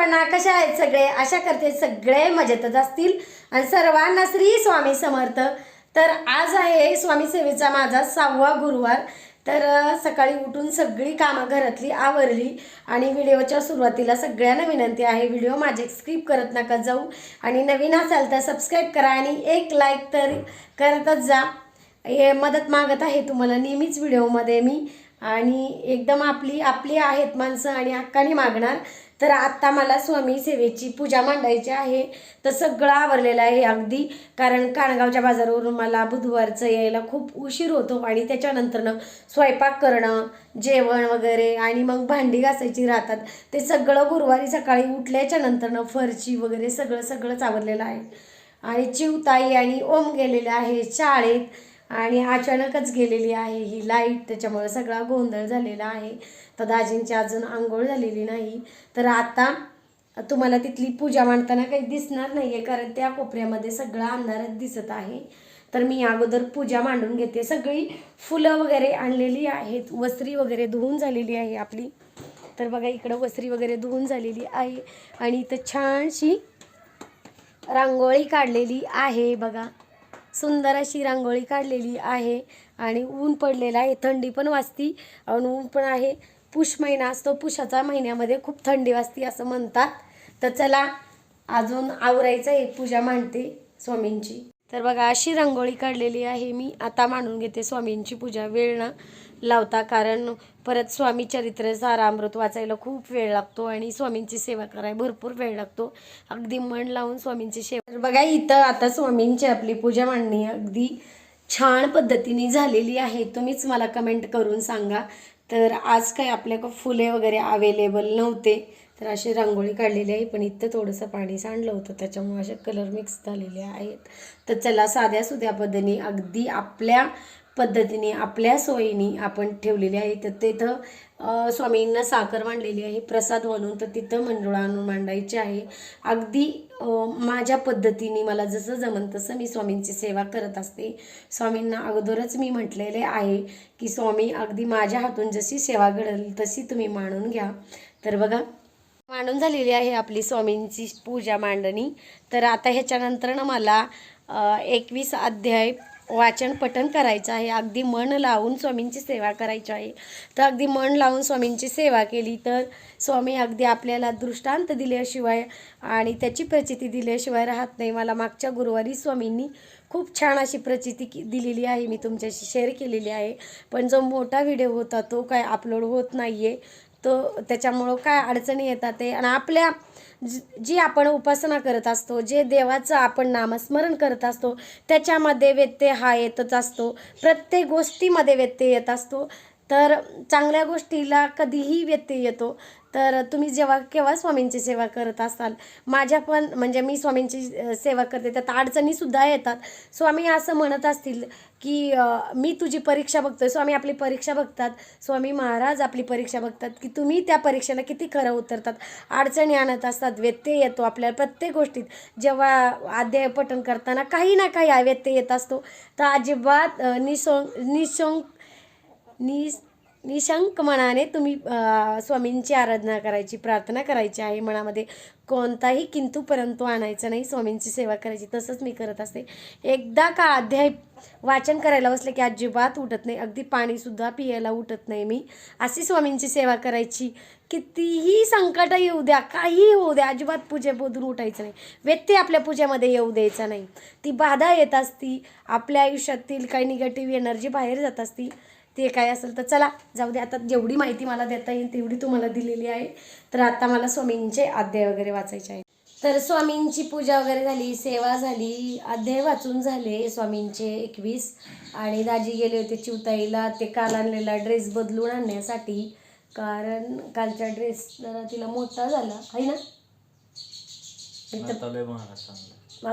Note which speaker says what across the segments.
Speaker 1: सर्वांना कशा आहेत सगळे? आशा करते सगळे मजेतच असतील. आणि सर्वांना श्री स्वामी समर्थ. तर आज आहे स्वामी सेवेचा माझा सहावा गुरुवार. तर सकाळी उठून सगळी कामं घरातली आवरली आणि व्हिडिओच्या सुरुवातीला सगळ्यांना विनंती आहे व्हिडिओ माझे स्किप करत नका जाऊ. आणि नवीन असाल तर सबस्क्राईब करा आणि एक लाईक तर करतच जा. हे मदत मागत आहे तुम्हाला नेहमीच व्हिडिओमध्ये मी. आणि एकदम आपली आपली आहेत माणसं आणि हक्काने मागणार. तर आत्ता मला स्वामी सेवेची पूजा मांडायची आहे. तर सगळं आवरलेलं आहे अगदी. कारण काणगावच्या बाजारावरून मला बुधवारचं यायला खूप उशीर होतो आणि त्याच्यानंतरनं स्वयंपाक करणं जेवण वगैरे आणि मग भांडी घासायची राहतात. ते सगळं गुरुवारी सकाळी उठल्याच्या नंतरनं फरची वगैरे सगळं सगळंच आवरलेलं आहे. आणि चिवताई आणि ओम गेलेले आहे शाळेत. आणि अचानकच गेलेली आहे. ही लाइट त्याच्यामुळे सगळा गोंधळ झालेला आहे. तर दाजींची अजून आंघोळ झालेली नाही. तर आता तुम्हाला तिथली पूजा मांडताना काही दिसणार नाही आहे कारण त्या कोपऱ्यामध्ये सगळा अंधारच दिसत आहे. तर मी अगोदर पूजा मांडून घेते. सगळी फुलं वगैरे आणलेली आहेत. वस्त्री वगैरे धुवून झालेली आहे आपली. तर बघा इकडं वस्त्री वगैरे धुवून झालेली आहे. आणि इथं छानशी रांगोळी काढलेली आहे बघा. सुंदर अशी रांगोळी काढलेली आहे आणि ऊन पडलेलं आहे. थंडी पण वाजती आणि ऊन पण आहे. पुष महिना असतो. पुषाचा महिन्यामध्ये खूप थंडी वाजती असं म्हणतात. तर चला अजून आवरायचं आहे पूजा मांडते स्वामींची. तर बघा अशी रांगोळी काढलेली आहे मी. आता मांडून घेते स्वामींची पूजा. वेळ ना लावता कारण परत स्वामी चरित्र सारामृत वाचायला खूप वेळ लागतो आणि स्वामींची सेवा करायला भरपूर वेळ लागतो. अगदी मन लावून स्वामींची सेवा. तर बघा इथं आता स्वामींची आपली पूजा मांडणी अगदी छान पद्धतीने झालेली आहे. तुम्हीच मला कमेंट करून सांगा. तर आज काय आपल्याकडं फुले वगैरे अवेलेबल नव्हते. तर अशी रांगोळी काढलेली आहे पण इथं थोडंसं पाणी सांडलं होतं त्याच्यामुळे असे कलर मिक्स झालेले आहेत. तर चला साध्या सुध्या पद्धतीने अगदी आपल्या पद्धतीने आपल्या सोयीने आपण ठेवलेली आहे. तर तिथं स्वामींना साखर मांडलेली आहे प्रसाद म्हणून तर तिथं मंडळ आणून मांडायचे आहे. अगदी माझ्या पद्धतीने मला जसं जमन तसं मी स्वामींची सेवा करत असते. स्वामींना अगोदरच मी म्हटलेले आहे की स्वामी अगदी माझ्या हातून जशी सेवा घडेल तशी तुम्ही मांडून घ्या. तर बघा मांडून झालेली आहे आपली स्वामींची पूजा मांडणी. तर आता ह्याच्यानंतर ना मला एकवीस अध्याय वाचन पठन करायचं आहे. अगदी मन लावून स्वामींची सेवा करायची आहे. तर अगदी मन लावून स्वामींची सेवा केली तर स्वामी अगदी आपल्याला दृष्टांत दिल्याशिवाय आणि त्याची प्रचिती दिल्याशिवाय राहत नाही. मला मागच्या गुरुवारी स्वामींनी खूप छान अशी प्रचिती की- दिलेली आहे. मी तुमच्याशी शेअर केलेली आहे. पण जो मोठा व्हिडिओ होता तो काय अपलोड होत नाही आहे तो त्याच्यामुळं काय अडचणी येतात ते. आणि आपल्या जी- आपण उपासना करत असतो जे देवाचं आपण नामस्मरण करत असतो त्याच्यामध्ये व्यत्यय हा येतच असतो. प्रत्येक गोष्टीमध्ये व्यत्यय येत असतो. तर चांगल्या गोष्टीला कधीही व्यत्यय येतो. तर तुम्ही जेव्हा केव्हा स्वामींची सेवा करत असाल? माझ्या पण म्हणजे मी स्वामींची सेवा करते. त्यात अडचणीसुद्धा येतात. स्वामी असं म्हणत असतील की मी तुझी परीक्षा बघतोय. स्वामी आपली परीक्षा बघतात. स्वामी महाराज आपली परीक्षा बघतात की तुम्ही त्या परीक्षेला किती खरं उतरतात. अडचणी आणत असतात. व्यत्यय येतो आपल्याला प्रत्येक गोष्टीत. जेव्हा अध्याय पठण करताना काही ना काही व्यत्यय येत असतो. तर अजिबात अ, निशोंक निस नि निशंक मनाने तुम्ही स्वामींची आराधना करायची प्रार्थना करायची आहे मनामध्ये. कोणताही किंतू परंतु आणायचा नाही स्वामींची सेवा करायची. तसंच मी करत असते. एकदा का अध्याय वाचन करायला बसले की अजिबात उठत नाही. अगदी पाणीसुद्धा पियायला उठत नाही मी. अशी स्वामींची सेवा करायची. कितीही संकट येऊ द्या काहीही होऊ द्या अजिबात पूजेमधून उठायचं नाही. व्यक्ती आपल्या पूजेमध्ये येऊ द्यायचा नाही. ती बाधा येत असती. आपल्या आयुष्यातील काही निगेटिव्ह एनर्जी बाहेर जात असती. ते काय असेल तर चला जाऊ दे आता जेवढी माहिती मला देता येईल तेवढी तुम्हाला दिलेली आहे. तर आता मला स्वामींचे अध्याय वगैरे वाचायचे आहे तर स्वामींची पूजा वगैरे झाली सेवा झाली अध्याय वाचून झाले स्वामींचे एकवीस. आणि दाजी गेले होते चिवताईला ते काल आणलेला ड्रेस बदलून आणण्यासाठी. कारण कालचा ड्रेस जरा तिला मोठा झाला आहे ना?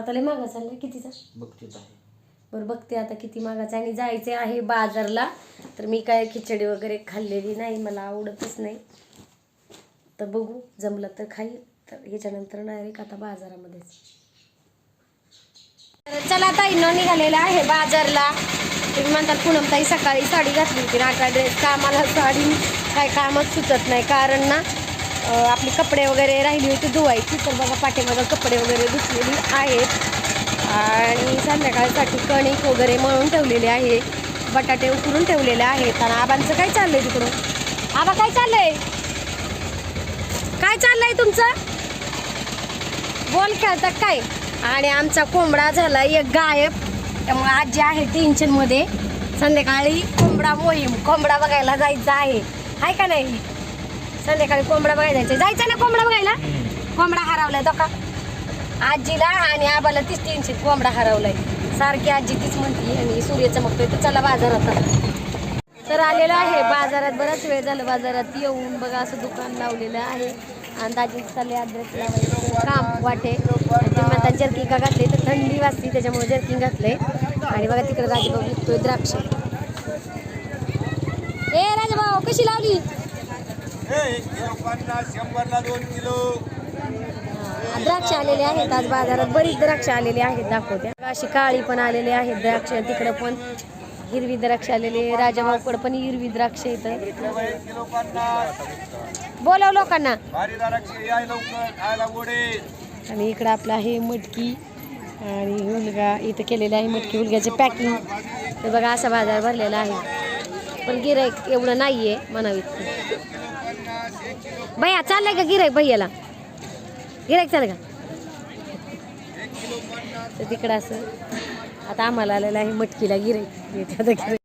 Speaker 2: लय
Speaker 1: मागा चालला कितीचा?
Speaker 2: आहे.
Speaker 1: बरं बघते आता किती मागाचं आणि जायचे आहे बाजारला. तर मी काय खिचडी वगैरे खाल्लेली नाही मला आवडतच नाही. तर बघू जमलं तर खाईल. तर ह्याच्यानंतर डायरेक्ट आता बाजारामध्येच. चला ताई न निघालेला आहे बाजारला. तुम्ही म्हणतात पूनमताई सकाळी साडी घातली होती ना काय ड्रेस कामाला साडी काय कामच सुचत नाही. कारण ना आपले आपली कपडे वगैरे राहिली होती धुवायची. तर बघा पाठीमागं कपडे वगैरे धुतलेली आहेत. आणि संध्याकाळसाठी कणिक वगैरे मळून ठेवलेले आहे. बटाटे उकरून ठेवलेले आहेत आणि आबांचं काय चाललंय तिकडून? आबा काय चाललंय? काय चाललंय तुमचं? बोल खेळतात काय? आणि आमचा कोंबडा झाला एक गायब. त्यामुळे आजी आहे टेन्शनमध्ये संध्याकाळी कोंबडा मोहीम कोंबडा बघायला जायचं आहे. आहे का नाही? संध्याकाळी कोंबडा बघायला जायचं जायचं ना कोंबडा बघायला? कोंबडा हरवलाय तो का? आजीला आणि आबाला तीच तीनशे कोंबडा हरवलाय. सारखी आजी तीच म्हणती आणि सूर्य चमकतोय तर चला बाजारात तर आलेलं आहे बाजारात बराच वेळ झाला बाजारात येऊन. बघा असं दुकान लावलेलं आहे. आणि दाजी चालले अद्रक लावायचं. काम वाटे. आणि ते म्हणतात जर्किंग का घातले तर थंडी वाजते त्याच्यामुळे जर्किंग घातले आणि बघा तिकडे राजभाऊ विकतोय द्राक्ष. ए राजभाऊ कशी लावली?
Speaker 3: पन्नास शंभरला दोन किलो.
Speaker 1: द्राक्ष आलेले आहेत. आज बाजारात बरीच द्राक्ष आलेली आहेत. दाखवते. अशी काळी पण आलेली आहेत द्राक्ष. तिकडं पण हिरवी द्राक्ष आलेली राजाभाऊकडं पण हिरवी द्राक्ष
Speaker 3: इथं.
Speaker 1: बोलाव लोकांना. आणि इकडं आपलं आहे मटकी. आणि हुलगा इथं केलेलं आहे मटकी. हुलग्याचे पॅकिंग तर बघा असा बाजार भरलेला आहे. पण गिराईक एवढं नाही आहे म्हणावीत. भैया चाललंय का गिराईक भैयाला? गिराईक चाललं का? तिकडं असं आता आम्हाला आलेलं आहे मटकीला गिराईक